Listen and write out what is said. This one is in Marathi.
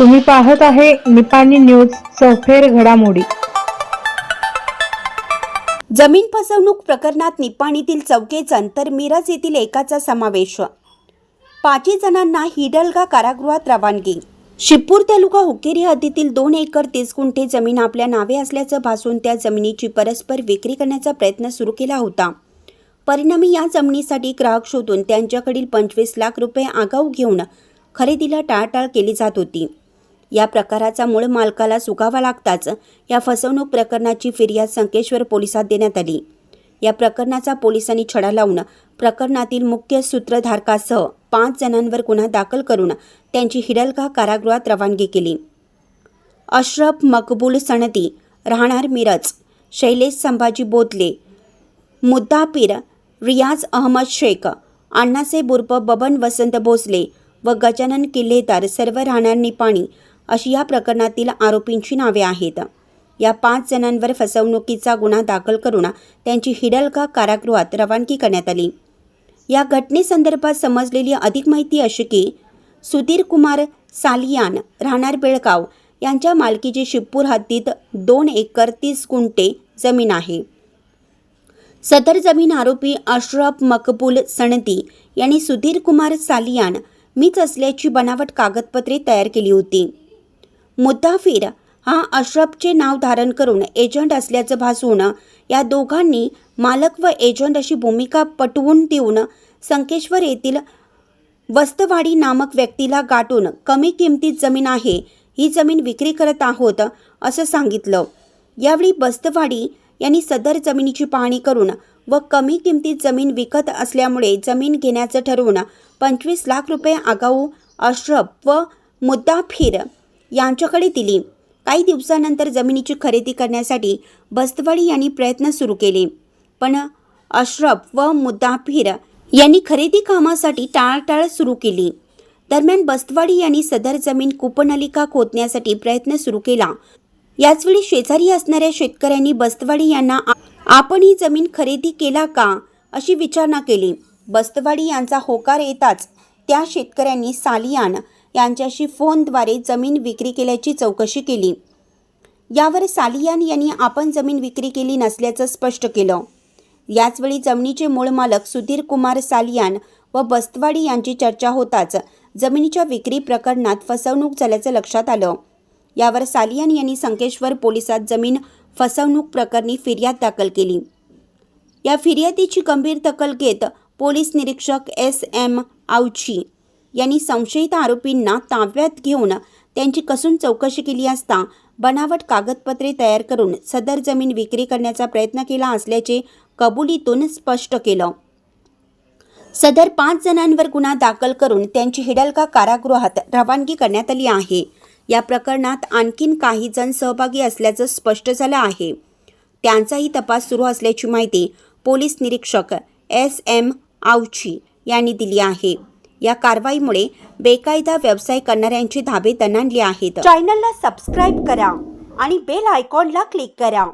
तुम्ही पाहत आहे निपाणी न्यूज चौफेर घडामोडी. जमीन फसवणूक प्रकरणात निपाणीतील चौघे तर मिरज येथील एकाचा समावेश. पाचही जणांना हिडलगा कारागृहात रवानगी. शिपूर तालुका हुकेरी हद्दीतील दोन एकर तीस गुंठे जमीन आपल्या नावे असल्याचं भासून त्या जमिनीची परस्पर विक्री करण्याचा प्रयत्न सुरू केला होता. परिणामी या जमिनीसाठी ग्राहक शोधून त्यांच्याकडील पंचवीस लाख रुपये आगाऊ घेऊन खरेदीला टाळाटाळ केली जात होती. या प्रकाराचा मूळ मालकाला सुगावा लागताच या फसवणूक प्रकरणाची फिर्याद संकेश्वर पोलिसात देण्यात आली. या प्रकरणाचा पोलिसांनी छडा लावून प्रकरणातील मुख्य सूत्रधारकासह पाच जणांवर गुन्हा दाखल करून त्यांची हिडलगा कारागृहात रवानगी केली. अशरफ मकबूल सनदी राहणार मिरज शैलेश संभाजी बोदले मुद्दापीर रियाज अहमद शेख अण्णासाहेब उर्फ बबन वसंत भोसले व गजानन किल्लेदार सर्व राहणार निपाणी अशी या प्रकरणातील आरोपींची नावे आहेत. या पाच जणांवर फसवणुकीचा गुन्हा दाखल करून त्यांची हिडलका कारागृहात रवानगी करण्यात आली. या घटनेसंदर्भात समजलेली अधिक माहिती अशी की सुधीर कुमार सालियान राहणार बेळगाव यांच्या मालकीची शिवपूर हद्दीत दोन एकर तीस गुंठे जमीन आहे. सदर जमीन आरोपी अशरफ मकबूल सणती यांनी सुधीर कुमार सालियान मीच असल्याची बनावट कागदपत्रे तयार केली होती. मुद्दाफिर हा अशरफचे नाव धारण करून एजंट असल्याचं भासून या दोघांनी मालक व एजंट अशी भूमिका पटवून देऊन संकेश्वर येथील वस्तवाडी नामक व्यक्तीला गाठून कमी किमतीत जमीन आहे ही जमीन विक्री करत आहोत असं सांगितलं. यावेळी बस्तवाडी यांनी सदर जमिनीची पाहणी करून व कमी किमतीत जमीन विकत असल्यामुळे जमीन घेण्याचं ठरवून पंचवीस लाख रुपये आगाऊ अशरफ व मुद्दाफिर यांच्याकडे दिली. काही दिवसानंतर जमिनीची खरेदी करण्यासाठी बस्तवाडी यांनी प्रयत्न सुरू केले. पण अशरफ व मुद्दाफिर यांनी खरेदी कामासाठी टाळाटाळ सुरू केली. दरम्यान बस्तवाडी यांनी सदर जमीन कूपनलिका खोदण्यासाठी प्रयत्न सुरू केला. याचवेळी शेजारी असणाऱ्या शेतकऱ्यांनी बस्तवाडी यांना आपण ही जमीन खरेदी केला का? अशी विचारणा केली. बस्तवाडी यांचा होकार येताच त्या शेतकऱ्यांनी सालियान यांच्याशी फोनद्वारे जमीन विक्री केल्याची चौकशी केली. यावर सालियान यांनी आपण जमीन विक्री केली नसल्याचं स्पष्ट केलं. याचवेळी जमिनीचे मूळ मालक सुधीर कुमार सालियान व बस्तवाडी यांची चर्चा होताच जमिनीच्या विक्री प्रकरणात फसवणूक झाल्याचं लक्षात आलं. यावर सालियान यांनी संकेश्वर पोलिसात जमीन फसवणूक प्रकरणी फिर्याद दाखल केली. या फिर्यादीची गंभीर दखल घेत पोलीस निरीक्षक एस एम आवची यांनी संशयित आरोपींना ताब्यात घेऊन त्यांची कसून चौकशी केली असता बनावट कागदपत्रे तयार करून सदर जमीन विक्री करण्याचा प्रयत्न केला असल्याचे कबुलीतून स्पष्ट केलं. सदर पाच जणांवर गुन्हा दाखल करून त्यांची हिडलका कारागृहात रवानगी करण्यात आली आहे. या प्रकरणात आणखीन काही जण सहभागी असल्याचं स्पष्ट झालं आहे. त्यांचाही तपास सुरू असल्याची माहिती पोलीस निरीक्षक एस एम आवची यांनी दिली आहे. या कारवाईमुळे बेकायदा व्यवसाय करणाऱ्यांची धाबे दणाणली आहेत. चॅनलला सबस्क्राईब करा आणि बेल आयकॉनला क्लिक करा.